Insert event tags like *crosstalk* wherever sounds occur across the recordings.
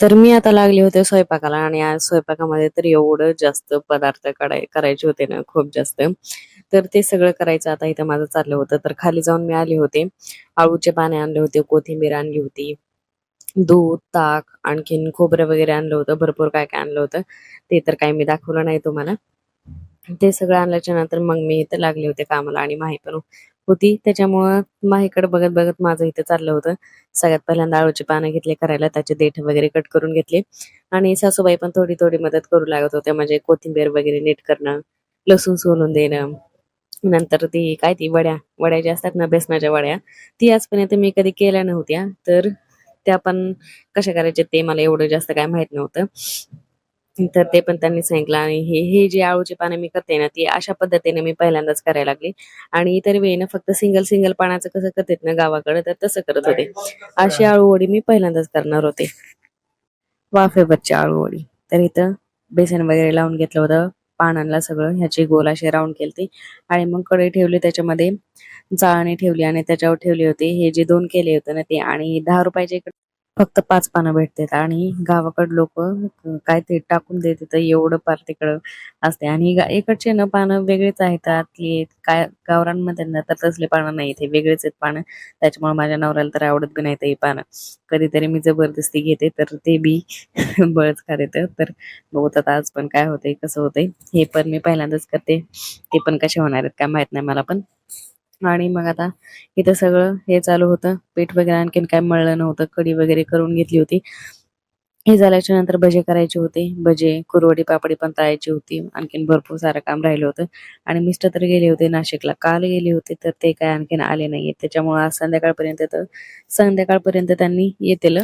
तर मी आता लागले होते स्वयंपाकाला आणि आज स्वयंपाकामध्ये तर एवढं जास्त पदार्थ कडाय करायचे होते ना खूप जास्त. तर ते सगळं करायचं आता इथं माझं चाललं होतं. तर खाली जाऊन मी आले होते. आळूचे पाने आणले होते कोथिंबीर आणली होती दूध ताक आणखीन खोबरं वगैरे आणलं होतं भरपूर काय काय आणलं होतं ते तर काही मी दाखवलं नाही तुम्हाला. ते सगळं आणल्याच्या नंतर मग मी इथं लागले होते कामाला आणि माही पण होती. त्याच्यामुळं माहीकडे बघत बघत माझं इथं चाललं होतं. सगळ्यात पहिल्यांदा आळूची पानं घेतले करायला. त्याचे देठ वगैरे कट करून घेतले. आणि सासूबाई पण थोडी थोडी मदत करू लागत होत्या. म्हणजे कोथिंबीर वगैरे नीट करणं लसूण सोलून देणं. नंतर ती काय ती वड्या वड्या ज्या असतात ना बेसनाच्या वड्या ती आजपर्यंत मी कधी केल्या नव्हत्या. तर त्या पण कशा करायच्या ते मला एवढं जास्त काय माहीत नव्हतं. तर ते पण त्यांनी सांगितलं आणि हे हे जे आळूचे पानं मी करते ना ती अशा पद्धतीने मी पहिल्यांदाच करायला लागली. आणि इतर वेळेनं फक्त सिंगल सिंगल पानाचं कसं करतेत ना गावाकडे तर तसं करत होते. अशी आळूवडी मी पहिल्यांदाच करणार होते. वाफेवरची आळूवडी. तर इथं बेसन वगैरे लावून घेतलं होतं पानांना सगळं ह्याची गोल असे राऊंड केलते. आणि मग कढई ठेवली त्याच्यामध्ये जाळणी ठेवली आणि त्याच्यावर ठेवली होती. हे जे दोन केले होते ना ते आणि दहा रुपयाचे इकडे फक्त पाच पानं भेटतात. आणि गावाकड लोक काय ते टाकून देते तर एवढं पार तिकडं असते. आणि इकडचे ना पानं वेगळेच आहेत. आतली काय गावरांमध्ये ना तर तसले पानं नाही ते वेगळेच आहेत पानं. त्याच्यामुळे माझ्या नवऱ्याला तर आवडत बी नाही ते पानं. कधीतरी मी जबरदस्ती घेते तर ते बी *laughs* बळच खाते तर बघतात आज पण काय होतंय कसं होतंय. हे पण मी पहिल्यांदाच करते. ते पण कसे होणार आहेत काय माहीत नाही मला पण. आणि मग आता इथं सगळं हे चालू होतं. पीठ वगैरे आणखीन काय मळलं नव्हतं. कडी वगैरे करून घेतली होती. हे झाल्याच्यानंतर भजे करायचे होते. भजे कुरवडी पापडी पण तळायची होती. आणखीन भरपूर सारं काम राहिलं होतं. आणि मिस्टर तर गेले होते नाशिकला. काल गेले होते तर ते काय आणखीन आले नाहीये त्याच्यामुळे आज संध्याकाळपर्यंत तर संध्याकाळपर्यंत त्यांनी येतील.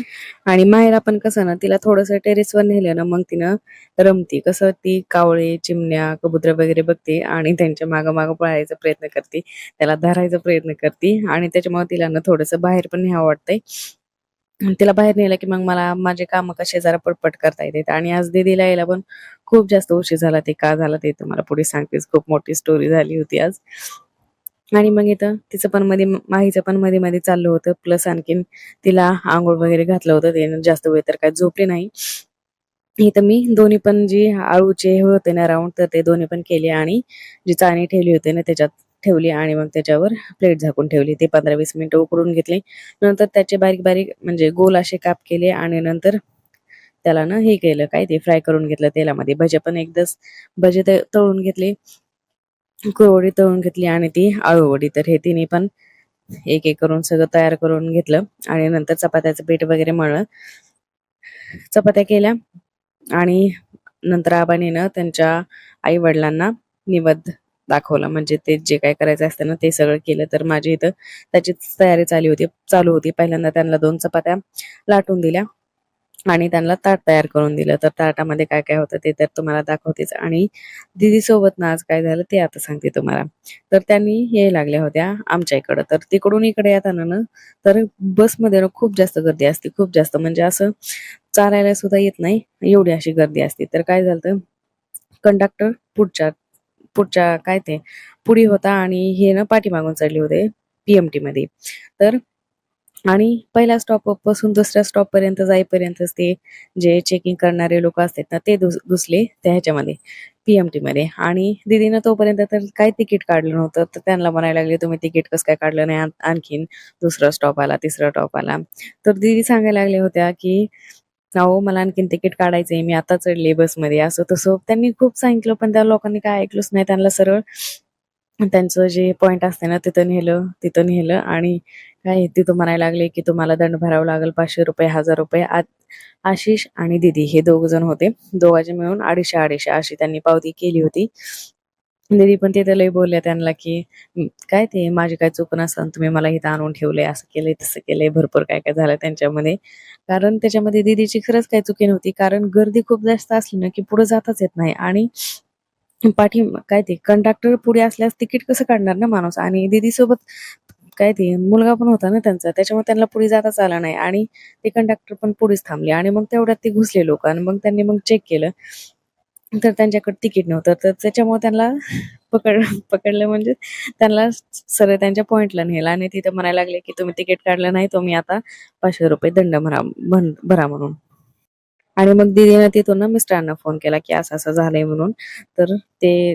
आणि माहेरा पण कसं ना तिला थोडंसं टेरेसवर नेलं ना मग तिनं रमती. कसं ती कावळे चिमण्या कबुत्र वगैरे बघते आणि त्यांच्या मागं मागं पळायचा प्रयत्न करते. त्याला धरायचा प्रयत्न करते. आणि त्याच्यामुळे तिला ना थोडंसं बाहेर पण न्यावं वाटतंय. तिला बाहेर नेलं की मग मला माझे काम कसे जरा पटपट करता येतात आणि आज दीदीला यायला पण खूप जास्त उशीर झाला. ते का झाला ते तुम्हाला पुढे सांगतेच. खूप मोठी स्टोरी झाली होती आज. आणि मग इथं तिचं पण मध्ये माहीचं पण मध्ये मध्ये चाललं होतं. प्लस आणखीन तिला आंघोळ वगैरे घातलं होतं. ते जास्त वेळ तर काय झोपले नाही. इथं मी दोन्ही पण जी आळूचे हे होते ना राऊंड तर ते दोन्ही पण केले आणि जी चाणी ठेवली होती ना त्याच्यात ठेवली आणि मग त्याच्यावर प्लेट झाकून ठेवली. ते पंधरा वीस मिनिटं उकडून घेतले. नंतर त्याचे बारीक बारीक म्हणजे गोल असे काप केले आणि नंतर त्याला ना हे केलं काय ते फ्राय करून घेतलं तेलामध्ये. भजे पण एकदाच भजे तळून घेतले कुरवडी तळून घेतली आणि ती आळूवडी तर हे तिन्ही पण एक एक करून सगळं तयार करून घेतलं आणि नंतर चपात्याचं पीठ वगैरे मळलं. चपात्या केल्या आणि नंतर आबाने ना त्यांच्या आई वडिलांना निवद दाखवला. म्हणजे ते जे काय करायचं असतं ना ते सगळं केलं. तर माझी इथं त्याची तयारी चालू होती चालू होती. पहिल्यांदा त्यांना दोन चपात्या लाटून दिल्या आणि त्यांना ताट तयार करून दिलं. तर ताटामध्ये काय काय होतं ते तर तुम्हाला दाखवतेच. आणि दीदी सोबत ना आज काय झालं ते आता सांगते तुम्हाला. तर त्यांनी हे लागल्या होत्या आमच्या इकडं. तर तिकडून इकडे येताना ना तर बसमध्ये ना खूप जास्त गर्दी असते. खूप जास्त. म्हणजे असं चालायला सुद्धा येत नाही. एवढी अशी गर्दी असते. तर काय झालं कंडक्टर पुढच्या पुढच्या काय ते पुढी होता आणि हे ना पाठीमागून चढले होते पीएमटी मध्ये. तर आणि पहिल्या स्टॉपपासून दुसऱ्या स्टॉप पर्यंत जाईपर्यंतच ते जे चेकिंग करणारे लोक असतात ना ते घुसले त्या ह्याच्यामध्ये पीएमटी मध्ये. आणि दीदीनं तोपर्यंत तर काय तिकीट काढलं नव्हतं तर त्यांना म्हणायला लागले तुम्ही तिकीट कसं काय काढलं नाही? आणखीन दुसरा स्टॉप आला तिसरा स्टॉप आला. तर दीदी सांगायला लागल्या होत्या की अहो मला आणखीन तिकीट काढायचंय मी आता चढले बसमध्ये. असं तसं त्यांनी खूप सांगितलं पण त्या लोकांनी काय ऐकलंच नाही. त्यांना सरळ त्यांचं जे पॉइंट असते ना तिथं नेलं तिथं नेलं आणि काय तिथं म्हणायला लागले की तुम्हाला दंड भरावा लागेल पाचशे रुपये हजार रुपये आत आशिष आणि दिदी हे दोघ जण होते. दोघांचे मिळून अडीचशे अडीचशे अशी त्यांनी पावती केली होती. दिदी पण तिथे लय बोलल्या त्यांना की काय ते माझी काय चूक नसताना तुम्ही मला इथं आणून ठेवलंय असं केलंय तसं केलंय भरपूर काय काय झालं त्यांच्यामध्ये. कारण त्याच्यामध्ये दीदीची खरंच काही चुकी नव्हती कारण गर्दी खूप जास्त असली ना की पुढे जाताच येत नाही. आणि पाठी काय ते कंडक्टर पुढे असल्यास तिकीट कसं काढणार ना माणूस? आणि दीदी सोबत काय ते मुलगा पण होता ना त्यांचा त्याच्यामुळे त्यांना पुढे जाताच आला नाही. आणि ते कंडक्टर पण पुढेच थांबले. आणि मग तेवढ्यात ते घुसले लोक. आणि मग त्यांनी मग चेक केलं. तर त्यांच्याकडे तिकीट नव्हतं. तर त्याच्यामुळे त्यांना पकड पकडलं म्हणजे त्यांना सरळ त्यांच्या पॉईंटला नेलं आणि तिथं म्हणायला लागले की तुम्ही तिकीट काढलं नाही तुम्ही आता पाचशे रुपये दंड भरा भन- भरा म्हणून. आणि मग दीदीनं तिथून ना मिस्टरांना फोन केला की असं असं झालंय म्हणून. तर ते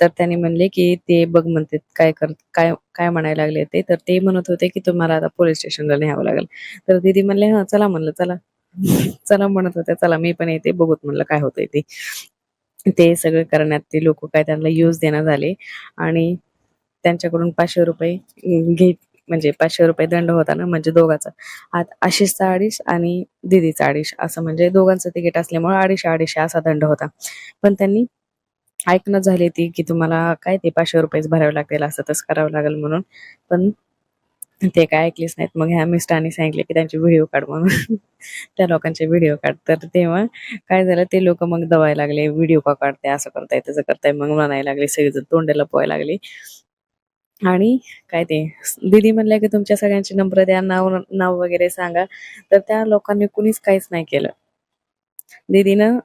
तर त्यांनी म्हणले की ते बघ म्हणते काय कर काय काय म्हणायला लागले ते. तर ते म्हणत होते की तुम्हाला आता पोलीस स्टेशनला न्यावं लागेल. तर दीदी म्हणले हा चला म्हणलं चला. *laughs* चला म्हणत होत्या चला मी पण येते बघूत म्हणलं काय होतंय ते. ते सगळं करण्यात ते लोक काय त्यांना यूज देण्यात झाले आणि त्यांच्याकडून पाचशे रुपये घेत म्हणजे पाचशे रुपये दंड होता ना म्हणजे दोघाचा. आत आशिषचा अडीच आणि दिदीचा अडीच असं म्हणजे दोघांचं तिकीट असल्यामुळे अडीचशे अडीचशे असा दंड होता. पण त्यांनी ऐकणं झाली ती की तुम्हाला काय ते पाचशे रुपयेच भरावे लागतील असं तसं करावं लागेल म्हणून. पण ते काय ऐकलीच नाहीत. मग ह्या मिस्टरांनी सांगितले की त्यांचे व्हिडिओ काढ म्हणून. *laughs* त्या लोकांचे व्हिडिओ काढ. तर तेव्हा काय झालं ते लोक मग दवायला लागले व्हिडिओ का काढताय असं करताय तसं करताय मग म्हणायला लागले सगळेजण तोंडाला पोहायला लागले. आणि काय ते दीदी म्हणल्या की तुमच्या सगळ्यांची नंबर द्या नाव नाव वगैरे सांगा. तर त्या लोकांनी कुणीच काहीच नाही केलं. दीदीनं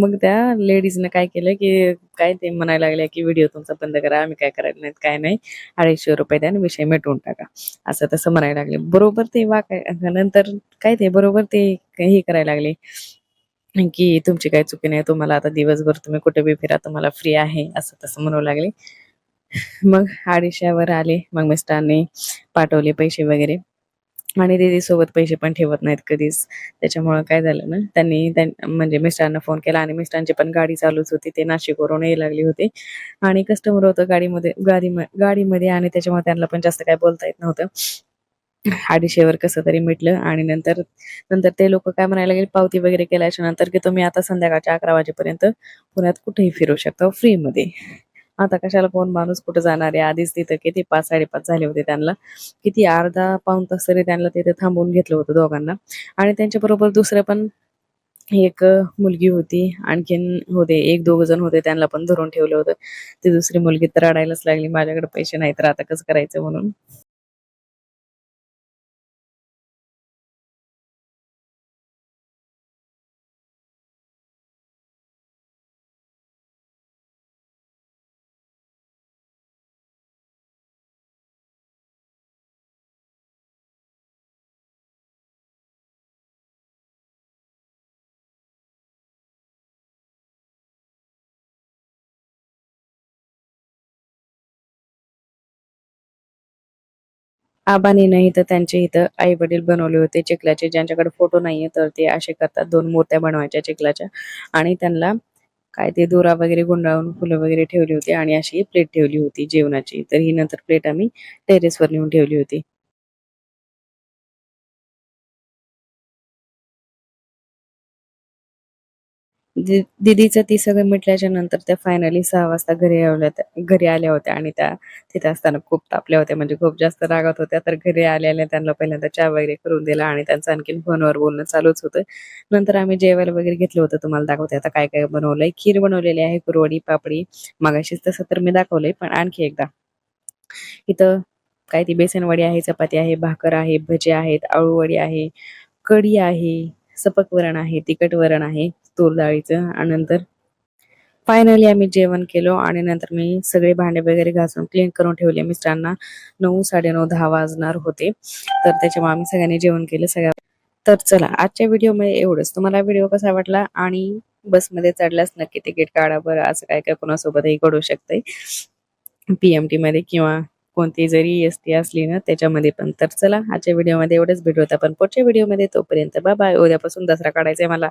मग त्या लेडीजनं काय केलं की काय ते म्हणायला लागले की व्हिडिओ तुमचा बंद करा आम्ही काय करायला नाहीत काय नाही. अडीचशे रुपये द्या आणि विषय मिटवून टाका. असं तसं म्हणायला लागले. बरोबर ते वा काय नंतर काय ते बरोबर ते हे करायला लागले की तुमची काही चुकी नाही तुम्हाला आता दिवसभर तुम्ही कुठे बी फिरा तुम्हाला फ्री आहे. असं तसं म्हणू लागले. मग अडीचशेवर आले. मग मिस्टरांनी पाठवले पैसे वगैरे. आणि दीदी सोबत पैसे पण ठेवत नाहीत कधीच. त्याच्यामुळं काय झालं ना त्यांनी त्यां म्हणजे मिस्टरांना फोन केला आणि मिस्टरांची पण गाडी चालूच होती ते नाशिकवरून यायला लागली होती. आणि कस्टमर होतं गाडीमध्ये गाडी गाडीमध्ये आणि त्याच्यामुळे त्यांना पण जास्त काय बोलता येत नव्हतं. अडीचशेवर कसं तरी मिटलं आणि नंतर नंतर ते लोक काय म्हणायला लागले पावती वगैरे केल्याच्यानंतर की तुम्ही आता संध्याकाळच्या अकरा वाजेपर्यंत पुण्यात कुठेही फिरू शकता फ्रीमध्ये. आता कशाला कोण माणूस कुठं जाणार आहे? आधीच तिथं किती पाच साडेपाच झाले होते त्यांना. किती अर्धा पाऊन तास तरी त्यांना तिथे थांबवून घेतलं होतं दोघांना. आणि त्यांच्याबरोबर दुसरं पण एक मुलगी होती. आणखीन होते एक दोघ जण होते त्यांना पण धरून ठेवलं होतं. ती दुसरी मुलगी तर रडायलाच लागली माझ्याकडे पैसे नाही तर आता कसं करायचं म्हणून. आबाने नाही तर त्यांचे इथं आई वडील बनवले होते चिखलाचे. ज्यांच्याकडे फोटो नाहीये तर ते असे करतात. दोन मूर्त्या बनवायच्या चिखलाच्या. आणि त्यांना काय ते दोरा वगैरे गुंडाळून फुलं वगैरे ठेवली होती आणि अशी प्लेट ठेवली होती जेवणाची. तर ही नंतर प्लेट आम्ही टेरेसवर नेऊन ठेवली होती. दीदीचं ती सगळं मिटल्याच्या नंतर त्या फायनली सहा वाजता घरी आल्या होत्या- घरी आल्या होत्या आणि त्या तिथे असताना खूप तापल्या होत्या. म्हणजे खूप जास्त रागात होत्या तर घरी आल्याने त्यांना पहिल्यांदा चहा वगैरे करून दिला आणि त्यांचं आणखीन फोनवर बोलणं चालूच होतं. नंतर आम्ही जेवायला वगैरे घेतलं होतं तुम्हाला दाखवते आता काय काय बनवलंय. खीर बनवलेली आहे कुरवडी पापडी मगाशीच तसं तर मी दाखवलंय पण आणखी एकदा. इथं काय ती बेसनवडी आहे चपाती आहे भाकर आहे भजे आहेत आळूवडी आहे कढी आहे सपक वरण आहे तिखट वरण आहे. तूर डाळीचं आणि नंतर फायनली आम्ही जेवण केलो आणि नंतर मी सगळे भांडे वगैरे घासून क्लीन करून ठेवले. मिस्टरांना नऊ साडेनऊ दहा वाजणार होते. तर त्याच्यामुळे आम्ही सगळ्यांनी जेवण केलं. सगळ्या तर चला आजच्या व्हिडिओमध्ये एवढंच. तुम्हाला व्हिडिओ कसा वाटला आणि बसमध्ये चढल्यास नक्की तिकीट काढा बरं. असं काय काय कोणासोबतही घडू शकतंय. पीएमटी मध्ये किंवा कोणती जरी एस टी असली ना त्याच्यामध्ये पण. तर चला आजच्या व्हिडिओमध्ये एवढंच. भेटू पण पुढच्या व्हिडिओमध्ये. तोपर्यंत बाय बाय उद्यापासून दसरा काढायचा आहे मला.